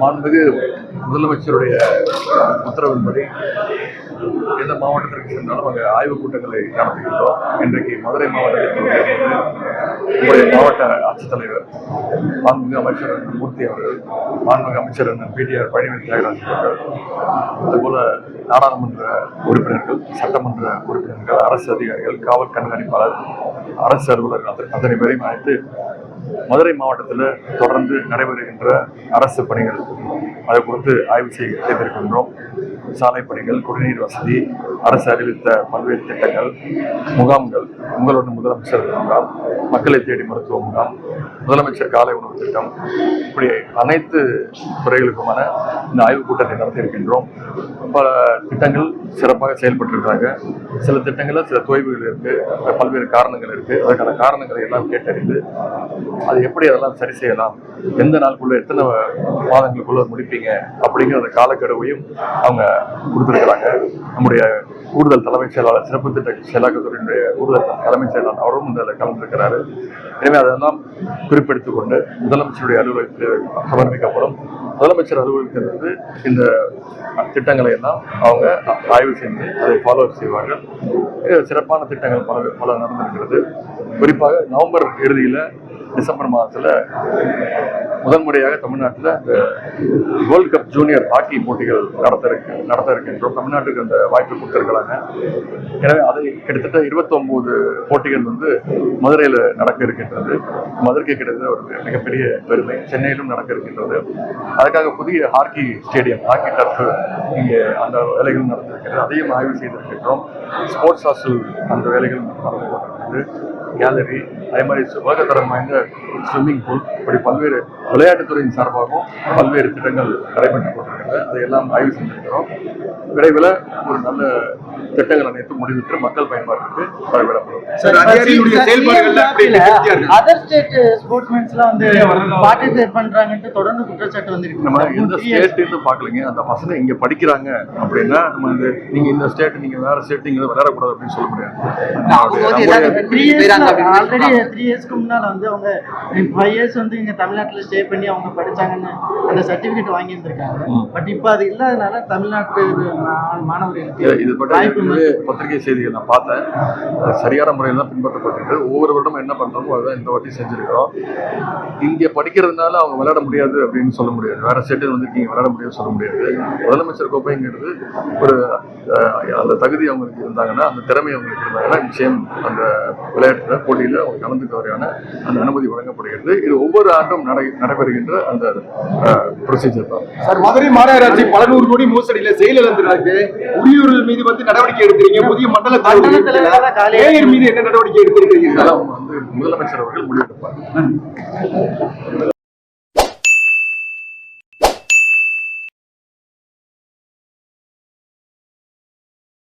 மாண்புமிகு முதலமைச்சருடைய உத்தரவின்படி எந்த மாவட்டத்திற்கு சென்றாலும் அங்கே ஆய்வுக் கூட்டங்களை நடத்துகின்றோம். இன்றைக்கு மதுரை மாவட்டத்தில் நம்முடைய மாவட்ட ஆட்சித்தலைவர் மாண்புமிகு அமைச்சர் மூர்த்தி அவர்கள் மாண்புமிகு அமைச்சர் பிடிஆர் பழனிவேல் தியாகராஜ் அவர்கள் அதுபோல நாடாளுமன்ற உறுப்பினர்கள் சட்டமன்ற உறுப்பினர்கள் அரசு அதிகாரிகள் காவல் கண்காணிப்பாளர் அரசு அலுவலர்கள் அத்தனை பேரையும் அழைத்து மதுரை மாவட்டத்தில் தொடர்ந்து நடைபெறுகின்ற அரசு பணிகள் அதை குறித்து ஆய்வு செய்ய செய்திருக்கின்றோம். சாலை பணிகள் குடிநீர் வசதி அரசு அறிவித்த பல்வேறு திட்டங்கள் முகாம்கள் உங்களோட முதலமைச்சர் முகாம் மக்களை தேடி மருத்துவ முகாம் முதலமைச்சர் காலை உணவு திட்டம் இப்படி அனைத்து துறைகளுக்குமான இந்த ஆய்வுக் கூட்டத்தை நடத்தியிருக்கின்றோம். பல திட்டங்கள் சிறப்பாக செயல்பட்டுருக்காங்க சில திட்டங்களில் சில தொய்வுகள் இருக்குது பல்வேறு காரணங்கள் இருக்குது அதற்கான காரணங்களை எல்லாம் கேட்டறிந்து அது எப்படி அதெல்லாம் சரி செய்யலாம்? எந்த நாளுக்குள்ளே எத்தனை மாதங்களுக்குள்ள முடிப்பீங்க? அப்படிங்கிற அந்த காலக்கெடுவையும் அவங்க கொடுத்துருக்குறாங்க. நம்முடைய கூடுதல் தலைமைச் செயலாளர் சிறப்பு திட்ட செயலாக்கத்துறையினுடைய கூடுதல் தலைமைச் செயலாளர் அவரும் இதில் கலந்துருக்கிறாரு. எனவே அதெல்லாம் குறிப்பெடுத்துக் கொண்டு முதலமைச்சருடைய அலுவலகத்தில் சமர்ப்பிக்கப்படும். முதலமைச்சர் அலுவலகத்திலிருந்து இந்த திட்டங்களை எல்லாம் அவங்க ஆய்வு செஞ்சு அதை ஃபாலோ செய்வார்கள். சிறப்பான திட்டங்கள் பல பல நடந்திருக்கிறது. குறிப்பாக நவம்பர் இறுதியில் டிசம்பர் மாதத்தில் முதன்முறையாக தமிழ்நாட்டில் அந்த வேர்ல்ட் கப் ஜூனியர் ஹாக்கி போட்டிகள் நடத்த இருக்கு நடத்த இருக்கின்றோம் தமிழ்நாட்டுக்கு அந்த வாய்ப்பு கொடுத்துருக்கிறாங்க. எனவே அதை கிட்டத்தட்ட 29 போட்டிகள் வந்து மதுரையில் நடக்க இருக்கின்றது மதுரைக்கு கிட்டத்தட்ட ஒரு மிகப்பெரிய பெருமை. சென்னையிலும் நடக்க இருக்கின்றது அதுக்காக புதிய ஹாக்கி ஸ்டேடியம் ஹாக்கி டர்ஃபு இங்கே அந்த வேலைகள் நடந்திருக்கிறது. அதையும் ஆய்வு செய்திருக்கின்றோம். ஸ்போர்ட்ஸ் ஹாஸ்டல் அந்த வேலைகள் நடந்து கொண்டிருக்கிறது. கேலரி அதே மாதிரி உலகத்தரம் வாய்ந்த ஸ்விம்மிங் பூல் இப்படி பல்வேறு விளையாட்டுத்துறையின் சார்பாகவும் பல்வேறு திட்டங்கள் நடைபெற்றுக் அதை அதையெல்லாம் ஆய்வு செஞ்சிருக்கிறோம். விரைவில் ஒரு நல்ல திட்டங்கள் அனைத்தும் முடிவிட்டு மக்கள் பயன்பாட்டுக்கு வரவிடப்படும். அதர் ஸ்டேட் ஸ்போர்ட்ஸ்மென்ஸ்லாம் வந்து பார்ட்டிசிபேட் பண்றாங்கன்ட்டு தொடர்ந்து குற்றச்சாட்டு நம்ம எந்த வந்துருக்கு ஸ்டேட்னு பார்க்கலங்க. அந்த பசங்க இங்க படிக்கிறாங்க அப்படின்னா நம்ம வந்து நீங்க இந்த ஸ்டேட் நீங்க வேற ஸ்டேட் நீங்க விளையாடக்கூடாது அப்படின்னு சொல்ல முடியாது. ஆல்ரெடி த்ரீ இயர்ஸ்க்கு முன்னால வந்து அவங்க ஃபைவ் இயர்ஸ் வந்து இங்க தமிழ்நாட்டுல ஸ்டே பண்ணி அவங்க படிச்சாங்கன்னு அந்த சர்டிபிகேட் வாங்கி இருந்திருக்காங்க பட் இப்போ அது இல்லாதனால தமிழ்நாட்டு மாணவர்களுக்கு இது- ஏற்கனவே பத்திரிகை செய்திகள் நான் பார்த்தேன். சரியான முறையில் தான் பின்பற்றப்பட்டிருக்கு. ஒவ்வொரு வருடமும் என்ன பண்ணுறோமோ அதுதான் இந்த வாட்டி செஞ்சிருக்கிறோம். இங்கே படிக்கிறதுனால அவங்க விளையாட முடியாது அப்படின்னு சொல்ல முடியாது. வேறு ஸ்டேட்டில் வந்து நீங்க விளையாட முடியாது சொல்ல முடியாது. முதலமைச்சர் கோப்பைங்கிறது ஒரு அந்த தகுதி அவங்களுக்கு இருந்தாங்கன்னா அந்த திறமை அவங்களுக்கு இருந்தாங்கன்னா நிச்சயம் அந்த விளையாட்டுல போட்டியில அவங்க கலந்துக்க வரையான அந்த அனுமதி வழங்கப்படுகிறது. இது ஒவ்வொரு ஆண்டும் நடை நடைபெறுகின்ற அந்த ப்ரொசீஜர் தான். சார் மதுரை மாநகராட்சி பல நூறு கோடி மோசடியில செயலிழந்து நடக்கு உரியூர்கள் மீது வந்து நடவடிக்கை எடுக்கிறீங்க. புதிய மண்டல தலைவரா மீது என்ன நடவடிக்கை எடுத்திருக்கீங்க சார் இதெல்லாம் வந்து முதலமைச்சர் அவர்கள் முடிவெடுப்பார்.